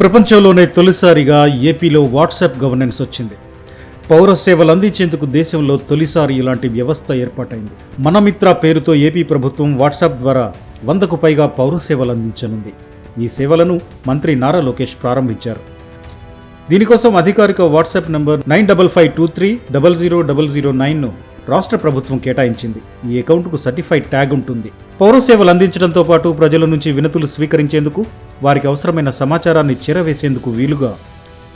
ప్రపంచంలోనే తొలిసారిగా ఏపీలో వాట్సాప్ గవర్నెన్స్ వచ్చింది. పౌర సేవలు అందించేందుకు దేశంలో తొలిసారి ఇలాంటి వ్యవస్థ ఏర్పాటైంది. మనమిత్ర పేరుతో ఏపీ ప్రభుత్వం వాట్సాప్ ద్వారా వందకు పైగా పౌర సేవలు అందించనుంది. ఈ సేవలను మంత్రి నారా లోకేష్ ప్రారంభించారు. దీనికోసం అధికారిక WhatsApp number nine double five two three double zero double zero నైన్ను రాష్ట్ర ప్రభుత్వం కేటాయించింది. ఈ అకౌంట్కు సర్టిఫైడ్ ట్యాగ్ ఉంటుంది. పౌర సేవలు అందించడంతో పాటు ప్రజల నుంచి వినతులు స్వీకరించేందుకు వారికి అవసరమైన సమాచారాన్ని చేరవేసేందుకు వీలుగా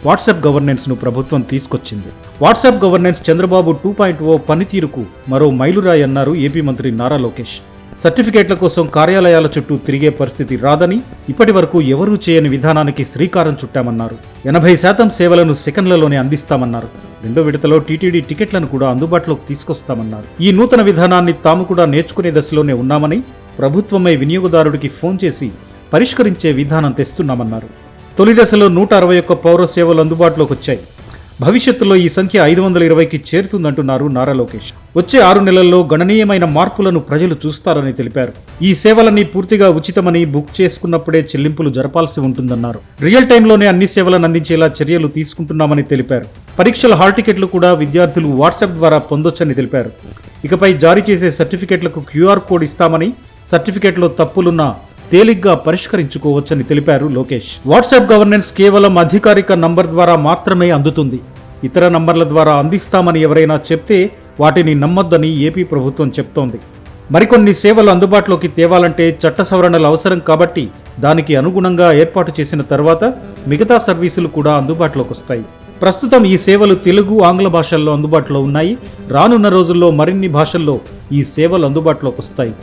వాట్సాప్ గవర్నెన్స్ను ప్రభుత్వం తీసుకొచ్చింది. WhatsApp governance Chandrababu two point O పనితీరుకు మరో మైలురాయి అన్నారు ఏపీ మంత్రి నారా లోకేష్. సర్టిఫికేట్ల కోసం కార్యాలయాల చుట్టూ తిరిగే పరిస్థితి రాదని ఇప్పటి వరకు ఎవరూ చేయని విధానానికి శ్రీకారం చుట్టామన్నారు. ఎనభై శాతం సేవలను సెకండ్లలోనే అందిస్తామన్నారు. రెండో విడతలో టీటీడీ టికెట్లను కూడా అందుబాటులోకి తీసుకొస్తామన్నారు. ఈ నూతన విధానాన్ని తాము కూడా నేర్చుకునే దశలోనే ఉన్నామని ప్రభుత్వమే వినియోగదారుడికి ఫోన్ చేసి పరిష్కరించే విధానం తెస్తున్నామన్నారు. తొలి దశలో నూట అరవై ఒక్క పౌర సేవలు అందుబాటులోకి వచ్చాయి. భవిష్యత్తులో ఈ సంఖ్య ఐదు వందల ఇరవైకి చేరుతుందంటున్నారు నారా లోకేష్. వచ్చే ఆరు నెలల్లో గణనీయమైన మార్పులను ప్రజలు చూస్తారని తెలిపారు. ఈ సేవలన్నీ పూర్తిగా ఉచితమని బుక్ చేసుకున్నప్పుడే చెల్లింపులు జరపాల్సి ఉంటుందన్నారు. రియల్ టైంలోనే అన్ని సేవలను అందించేలా చర్యలు తీసుకుంటున్నామని తెలిపారు. పరీక్షల హాల్ టికెట్లు కూడా విద్యార్థులు వాట్సాప్ ద్వారా పొందొచ్చని తెలిపారు. ఇకపై జారీ చేసే సర్టిఫికెట్లకు క్యూఆర్ కోడ్ ఇస్తామని సర్టిఫికెట్లో తప్పులున్నా తేలిగ్గా పరిష్కరించుకోవచ్చని తెలిపారు లోకేష్. వాట్సాప్ గవర్నెన్స్ కేవలం అధికారిక నంబర్ ద్వారా మాత్రమే అందుతుంది. ఇతర నంబర్ల ద్వారా అందిస్తామని ఎవరైనా చెప్తే వాటిని నమ్మొద్దని ఏపీ ప్రభుత్వం చెప్తోంది. మరికొన్ని సేవలు అందుబాటులోకి తేవాలంటే చట్ట సవరణలు అవసరం కాబట్టి దానికి అనుగుణంగా ఏర్పాటు చేసిన తర్వాత మిగతా సర్వీసులు కూడా అందుబాటులోకి వస్తాయి. ప్రస్తుతం ఈ సేవలు తెలుగు ఆంగ్ల భాషల్లో అందుబాటులో ఉన్నాయి. రానున్న రోజుల్లో మరిన్ని భాషల్లో ఈ సేవలు అందుబాటులోకి వస్తాయి.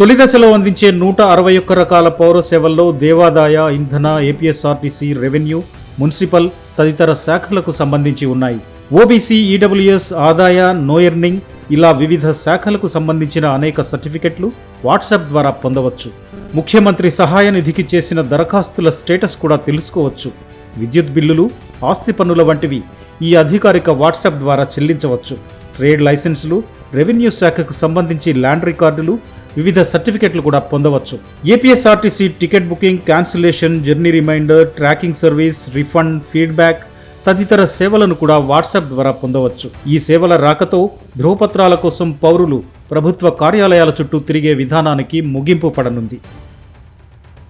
తొలి దశలో అందించే నూట అరవై ఒక్క రకాల పౌర సేవల్లో దేవాదాయ ఇంధన ఏపీఎస్ఆర్టీసీ రెవెన్యూ మున్సిపల్ తదితర శాఖలకు సంబంధించి ఉన్నాయి. ఓబీసీ ఈడబ్ల్యూఎస్ ఆదాయ నో ఎర్నింగ్ ఇలా వివిధ శాఖలకు సంబంధించిన అనేక సర్టిఫికెట్లు వాట్సాప్ ద్వారా పొందవచ్చు. ముఖ్యమంత్రి సహాయ నిధికి చేసిన దరఖాస్తుల స్టేటస్ కూడా తెలుసుకోవచ్చు. విద్యుత్ బిల్లులు ఆస్తి పన్నుల వంటివి ఈ అధికారిక వాట్సాప్ ద్వారా చెల్లించవచ్చు. ట్రేడ్ లైసెన్సులు రెవెన్యూ శాఖకు సంబంధించి ల్యాండ్ రికార్డులు వివిధ సర్టిఫికెట్లు కూడా పొందవచ్చు. APSRTC ticket booking cancellation journey reminder tracking service refund feedback తదితర సేవలను కూడా వాట్సాప్ ద్వారా పొందవచ్చు. ఈ సేవల రాకతో ధ్రువపత్రాల కోసం పౌరులు ప్రభుత్వ కార్యాలయాల చుట్టూ తిరిగే విధానానికి ముగింపు పడనుంది.